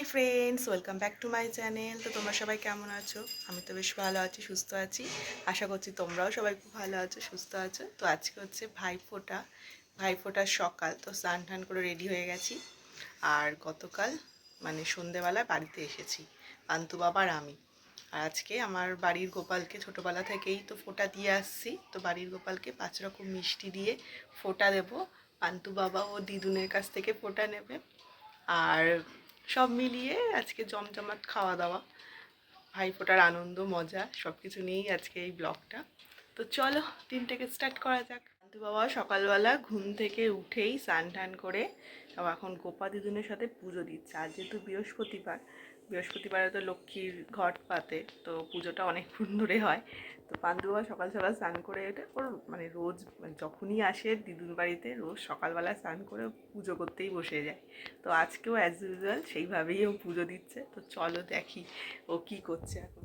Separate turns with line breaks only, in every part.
Hi friends, welcome back to my channel. তো তোমরা সবাই কেমন আছো? আমি তো বেশ ভালো আছি, সুস্থ আছি। আশা করছি তোমরাও সবাই খুব ভালো আছো, সুস্থ আছো। তো আজকে হচ্ছে ভাইফোঁটা, ভাইফোঁটার সকাল। তো স্নান টান করে রেডি হয়ে গেছি। আর গতকাল মানে সন্ধেবেলা বাড়িতে এসেছি পান্তু বাবার আমি। আর আজকে আমার বাড়ির গোপালকে ছোটোবেলা থেকেই তো ফোঁটা দিয়ে আসছি। তো বাড়ির গোপালকে পাঁচ রকম মিষ্টি দিয়ে ফোঁটা দেবো। পান্তু বাবা ও দিদুনের কাছ থেকে ফোঁটা নেবে। আর সব মিলিয়ে আজকে জমজমাট খাওয়া দাওয়া। ভাইফোঁটার আনন্দ, মজা সব কিছু নিয়েই আজকে এই ব্লগটা। তো চলো, দিনটাকে স্টার্ট করা যাক। দাদু বাবা সকালবেলা ঘুম থেকে উঠেই স্নান টান করে এখন গোপা দিদুনের সাথে পুজো দিচ্ছে। আর যেহেতু বৃহস্পতিবার বৃহস্পতিবারে তো লক্ষ্মীর ঘট পাতে তো পুজোটা অনেকক্ষণ ধরে হয়। তো পান্তু বাবা সকাল সকাল স্নান করে এটা ওর মানে রোজ মানে যখনই আসে দিদুর বাড়িতে রোজ সকালবেলা স্নান করে পুজো করতেই বসে যায়। তো আজকেও অ্যাজ ইউজুয়াল সেইভাবেই ও পুজো দিচ্ছে। তো চলো দেখি ও কি করছে এখন।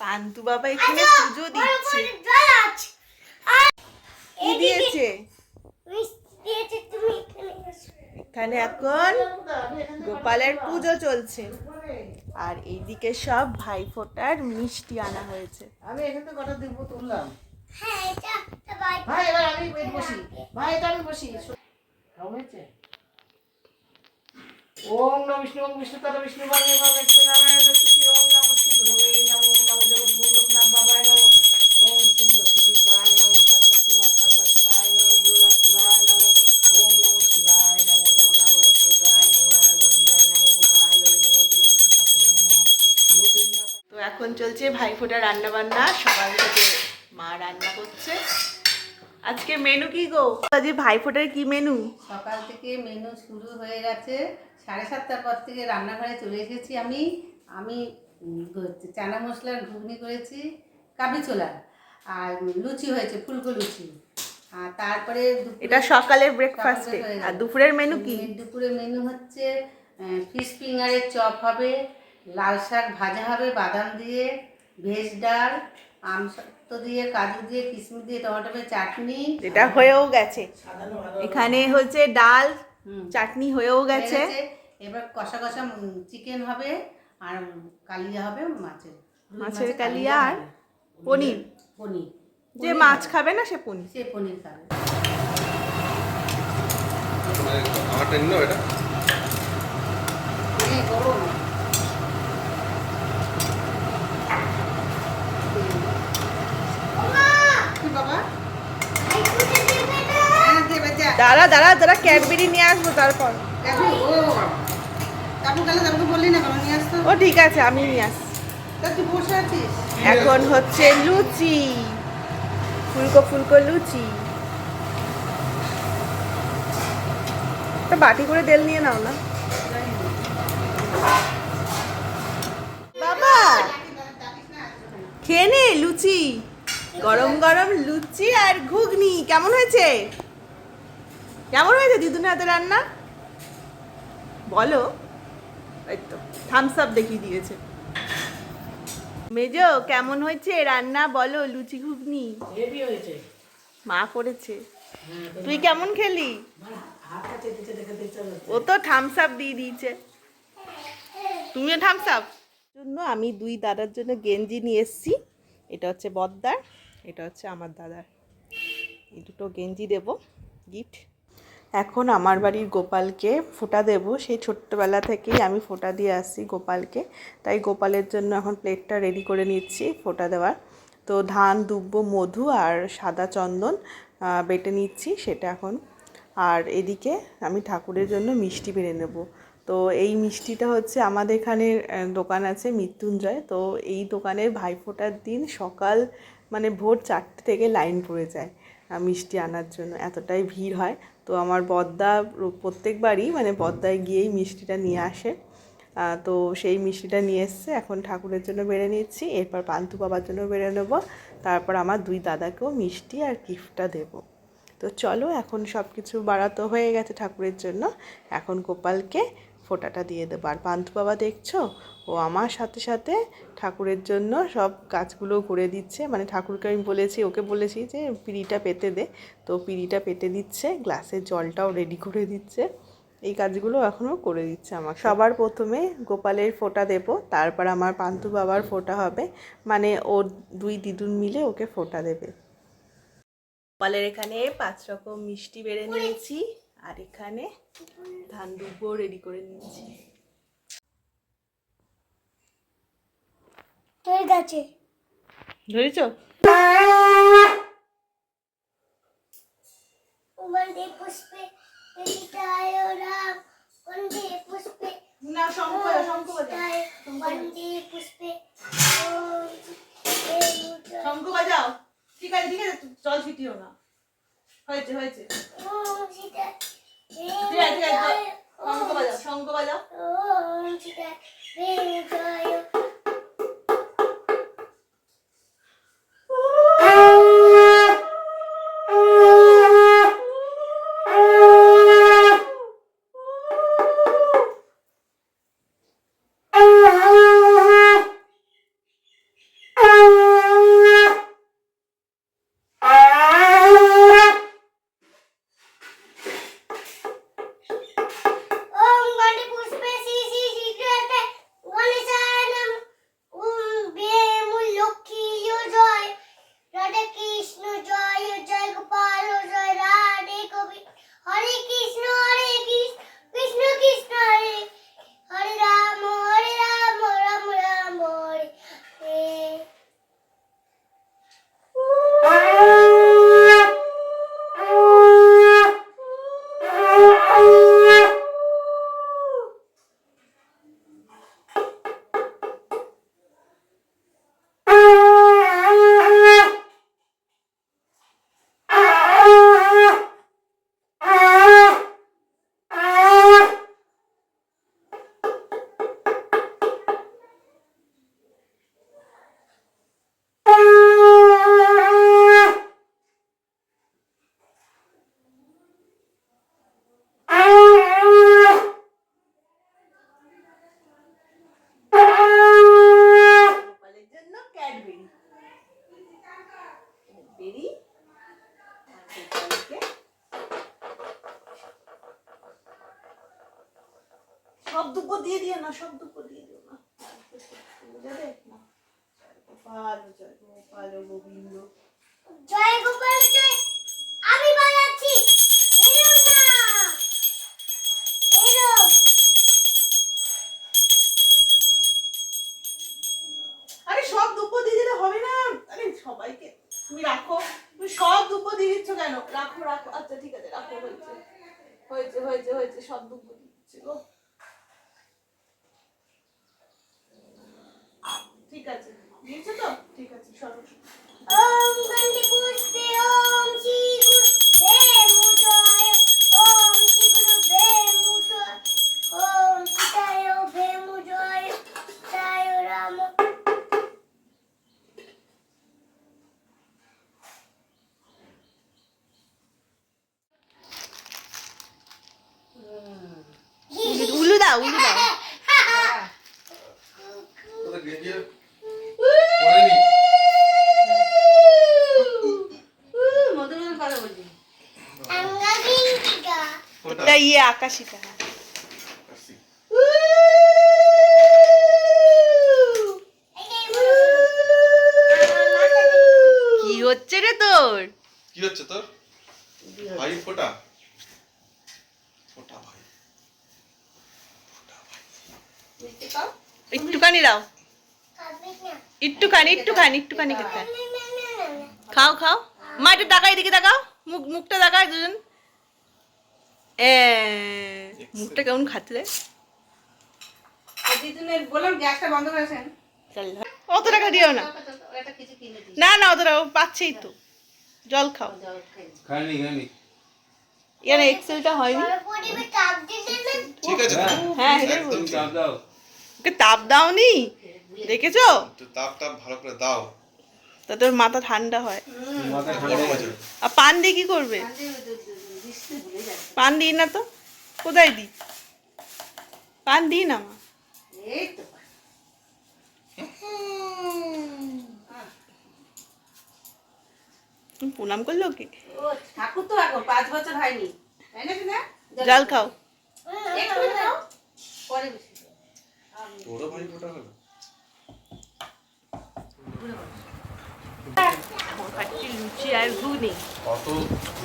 পান্তু বাবা এখানে পুজো দিচ্ছে। কি দিয়েছে এখানে এখন গোপালের পুজো চলছে। আর এইদিকে সব ভাইফোঁটার মিষ্টি আনা হয়েছে।
আমি এখানে থেকে কটা দিব তুললাম? ভাই এবার আমি বসি। ভাই এটা আমি বসি। হয়েছে? ওম নম বিষ্ণু ওম বিষ্ণু তারা বিষ্ণু বাংলা বিষ্ণু নারায়ণ
রান্না বান্না সকাল থেকে মা রান্না করছে। আজকে মেনু কি গো? আজকে ভাইফোঁটার কি মেনু
সকাল থেকে মেনু শুরু হয়ে গেছে। সাড়ে সাতটার পর থেকে রান্নাঘরে চলে এসেছি আমি। আমি হচ্ছে চানা মশলার ঘুগনি করেছি কাবি ছোলা আর লুচি হয়েছে ফুলকো লুচি। আর তারপরে
এটা সকালের ব্রেকফাস্টে আর দুপুরের মেনু কি?
দুপুরের মেনু হচ্ছে ফিশ ফিঙ্গারের চপ হবে লাল শাক ভাজা হবে বাদাম দিয়ে ভেজ ডাল আম সত্ত্ব দিয়ে কাজু দিয়ে কিশমিশ দিয়ে টমেটোর চাটনি।
এটা হয়েও গেছে। এখানে হচ্ছে ডাল চাটনি হয়েও গেছে।
এবার কষা কষা চিকেন হবে আর কালিয়া হবে মাছের।
মাছের কালিয়া আর পনির।
পনির।
যে মাছ খাবে না সে পনির।
সে পনির খাবে।
আমারটা নিল এটা
এই গরম কি বাবা হ্যাঁ দেবে যা
দাঁড়া দাঁড়া দাঁড়া ক্যাডবেরি নিয়ে আসব তারপর।
ও
ঠিক আছে আমি নিয়ে আসছি
তা
এখন হচ্ছে লুচি ফুলকো ফুলকো লুচি। একটা বাটি করে তেল নিয়ে নাও না। বাবা খেয়ে নে লুচি। গরম গরম লুচি আর ঘুগনি কেমন হয়েছে? কেমন হয়েছে দিদুনের হাতে রান্না? বলো। এই তো থামস আপ দেখিয়ে দিয়েছে। মেজো কেমন হয়েছে রান্না? বলো লুচি ঘুগনি?
হেভি হয়েছে।
মা করেছে। তুই কেমন খেলি? ও তো থামস আপ দিয়ে দিয়েছে। তুমিও থামস আপ জন্য আমি দুই দাদার জন্য গেঞ্জি নিয়ে এসেছি। এটা হচ্ছে বদ্দার এটা হচ্ছে আমার দাদার। এই দুটো গেঞ্জি দেব গিফট এখন আমার বাড়ির গোপালকে ফোঁটা দেব। সেই ছোট্টবেলা থেকেই আমি ফোঁটা দিয়ে আসছি গোপালকে। তাই গোপালের জন্য এখন প্লেটটা রেডি করে নিচ্ছি ফোঁটা দেওয়ার। তো ধান, দুব্ব, মধু আর সাদা চন্দন বেটে নিচ্ছি সেটা এখন। আর এদিকে আমি ঠাকুরের জন্য মিষ্টি বেড়ে নেব। তো এই মিষ্টিটা হচ্ছে আমাদের এখানে দোকান আছে মৃত্যুঞ্জয়। তো এই দোকানের ভাইফোঁটার দিন সকাল মানে ভোর চারটে থেকে লাইন পড়ে যায়। মিষ্টি আনার জন্য এতটাই ভিড় হয়। তো আমার বদ্দা প্রত্যেকবারই মানে বদ্দায় গিয়েই মিষ্টিটা নিয়ে আসে। তো সেই মিষ্টিটা নিয়ে এসছে, এখন ঠাকুরের জন্য বেড়ে নিচ্ছি। এরপর পান্থু বাবার জন্য বেড়ে নেব। তারপর আমার দুই দাদাকেও মিষ্টি আর গিফটটা দেবো। তো চলো, এখন সব কিছু বাড়াতো হয়ে গেছে ঠাকুরের জন্য। এখন গোপালকে ফোঁটাটা দিয়ে দেবো। আর পান্থু বাবা দেখছ? ও আমার সাথে সাথে ঠাকুরের জন্য সব কাজগুলো করে দিচ্ছে। মানে ঠাকুরকে আমি বলেছি, ওকে বলেছি যে, পিঁড়িটা পেতে দে। তো পিঁড়িটা পেতে দিচ্ছে, গ্লাসের জলটাও রেডি করে দিচ্ছে। এই কাজগুলো এখনও করে দিচ্ছে আমার সবার প্রথমে গোপালের ফোঁটা দেব, তারপর আমার পান্তু বাবার ফোঁটা হবে। মানে ওর দুই দিদুন মিলে ওকে ফোঁটা দেবে। গোপালের এখানে পাঁচ রকম মিষ্টি বেড়ে নিয়েছি। আর এখানে ধান ডুবো রেডি করে নিয়েছি।
হয়ে গেছে।
ধরেছ? না শঙ্খ শঙ্খ শঙ্খ বাজাও। ঠিক আছে ঠিক আছে জল ছিটিও না। হয়েছে হয়েছে।
ওম সীতা
ঠিক আছে ঠিক আছে শঙ্খ বাজাও শঙ্খ বাজাও
ওম সীতা বেনুজয় ওম
দিও না সব দুপো দিয়ে দিও না। বুঝাবে না। গোপাল জয় গোপাল গোবিন্দ।
জয় গোপাল জয়। আমি বাজাচ্ছি। এরম না। এরম।
আরে সব দুপো দিয়ে দিলে হবে না। আরে সবাইকে তুমি রাখো। তুমি সব দুপো দিয়ে দিচ্ছ কেন? রাখো রাখো। আচ্ছা ঠিক আছে রাখো হয়েছে। হয়েছে হয়েছে হয়েছে সব দুপো দিচ্ছে গো। ঠিক আছে দিয়েছ তো ঠিক আছে সরো
ওম গন্ধে পুষ্পে ওম শ্রী গুরু প্রেমু জয় ওম শ্রী গুরু প্রেমু জয় ওম সীতায় প্রেমু জয় জয় রাম
উলু দাও উলু দাও
তোদের
মাথা
কি হচ্ছে রে তোর?
কি হচ্ছে তোর? ভাই ফোটা। ফোটা ভাই।
একটুখানি দাও। একটুখানি একটুখানি একটুখানি খাও খাও। মা একটু তাকাই দিকে তাকাও। মুখ মুখটা তাকায় দুজন। মুখটা কেমন খাচ্ছে রে
দিদুনের বললাম গ্যাসটা বন্ধ করেছেন।
অত টাকা দিও না। না না অত টাকা ও পাচ্ছেই তো। জল খাও। ইয়ার এক্সেলটা হয়নি।
ঠিক আছে?
হ্যাঁ। সেটাই
চাপ দাও।
ওকে তাপ দাওনি? দেখেছ?
একটু তাপ টাপ ভালো করে দাও।
তা তোর মাথা ঠান্ডা হয়। আর পান দিয়ে কি করবে? পান দিই না তো? কোথায় দিই? পান দিই না মা? প্রণাম করল কি
ঠাকুর তো এখন পাঁচ বছর হয়নি।
জল খাও।
পরে
লুচি আর ঘুগনি
কত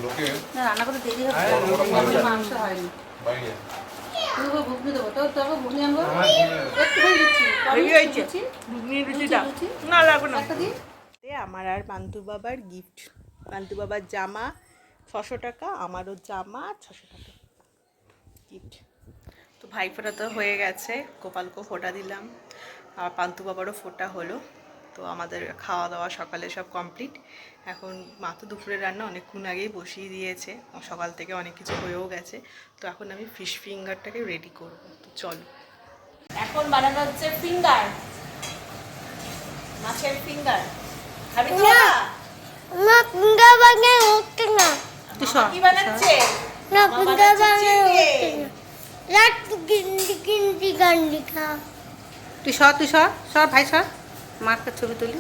লোকে
না রান্না করতে দেরি হবে।
ওরকম ভাবে যাবে।
মাংস হয়নি। ঘুগনি দেবো। তো তবে ঘুগনি আনব?
আমার ঘুরে
একটু করে দিচ্ছি
এই হয়েছে।
লুচি?
ঘুগনি লুচিটা না লাগবে না।
একটা দিই
আমার আর পান্তু বাবার গিফট পান্তু বাবার জামা ছশো টাকা আমারও জামা ছশো টাকা। গিফট তো ভাইফোঁটা তো হয়ে গেছে। গোপালকেও ফোঁটা দিলাম। আর পান্তু বাবারও ফোঁটা হলো। তো আমাদের খাওয়া দাওয়া সকালে সব কমপ্লিট এখন মা তো দুপুরে রান্না অনেকক্ষণ আগেই বসিয়ে দিয়েছে। সকাল থেকে অনেক কিছু হয়েও গেছে। তো এখন আমি ফিশ ফিঙ্গারটাকে রেডি করব। তো চলো। এখন বানানো হচ্ছে ফিঙ্গার মাছের ফিঙ্গার খাবি তো
না। না পুঙ্গা বাগে উঠতে না।
তুই কি বানাচ্ছে?
না বাগে
chicken।
উঠতে না। রাত গিন্দি গিন্দি গান্ডি খা।
তুই সর তুই সর সর ভাই সর। মাকে ছবি তুলি।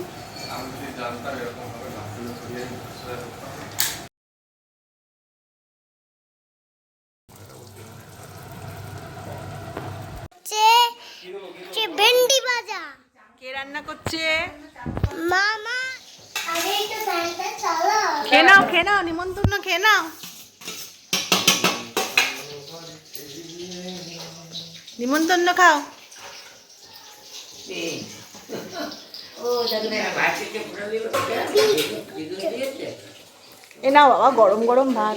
ভেন্ডি ভাজা?
কে রান্না করছে?
মামা
খেয়ে নাও খেয়ে নাও নিমন্ত্রণ খেয়ে নাও। নিমন্ত্রণ খাও। এ নাও বাবা গরম গরম ভাত।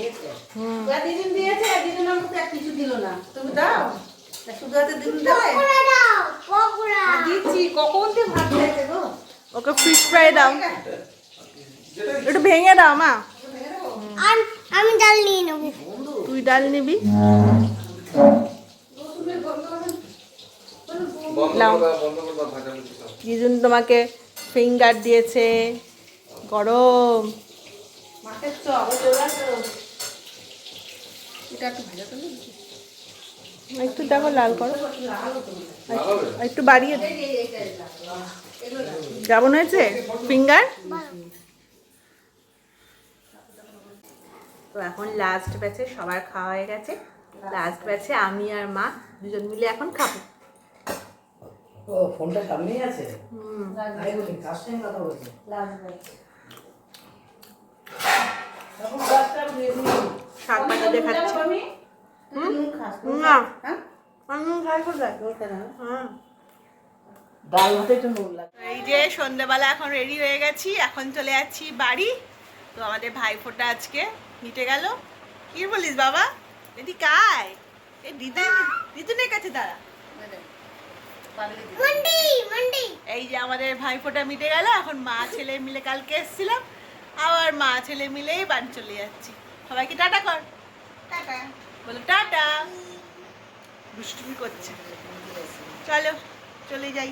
হুম।
দিদিন দিয়েছে দিদিন আমাকে কিছু দিল না। তুমি দাও। শুধু হাতে দিদিন দেবে
পকোড়া দাও পকোড়া
দিচ্ছি। কখন ভাত গো?
ওকে ফিশ ফ্রাই দাও। একটু ভেঙে দাও মা।
আমি ডাল নিয়ে নেব।
তুই ডাল নিবি? দিদুন তোমাকে ফিঙ্গার দিয়েছে। গরম।
একটু
দেখো লাল করো। একটু বাড়িয়ে দাও। কেমন হয়েছে? ফিঙ্গার তো এখন লাস্ট ব্যাচে সবার খাওয়া হয়ে গেছে। লাস্ট ব্যাচে আমি আর মা দুজন মিলে এখন খাব।
ও ফোনটা সামনেই আছে? আমি বলি কার সঙ্গে কথা বলছি? তখন গাছটা রেডি
শাক ভাজা দিয়ে খাচ্ছি
আমি
না।
হ্যাঁ?
আমি খাই কোথায়? হ্যাঁ। এই যে সন্ধ্যেবেলা এখন রেডি হয়ে গেছি এখন চলে যাচ্ছি বাড়ি। তো আমাদের ভাইফোঁটা আজকে মিটে গেল। কি বলিস বাবা? এদি কায় এ দিদুন দিদুনের কাছে দাঁড়া।
মন্ডি
এই যে আমাদের ভাইফোঁটা মিটে গেল এখন মা ছেলে মিলে কালকে এসেছিলাম আবার মা ছেলে মিলেই বাড়ি চলে যাচ্ছি। সবাইকে টাটা কর। টাটা। বলো টাটা। দুষ্টুমি করছে। চলো চলে যাই।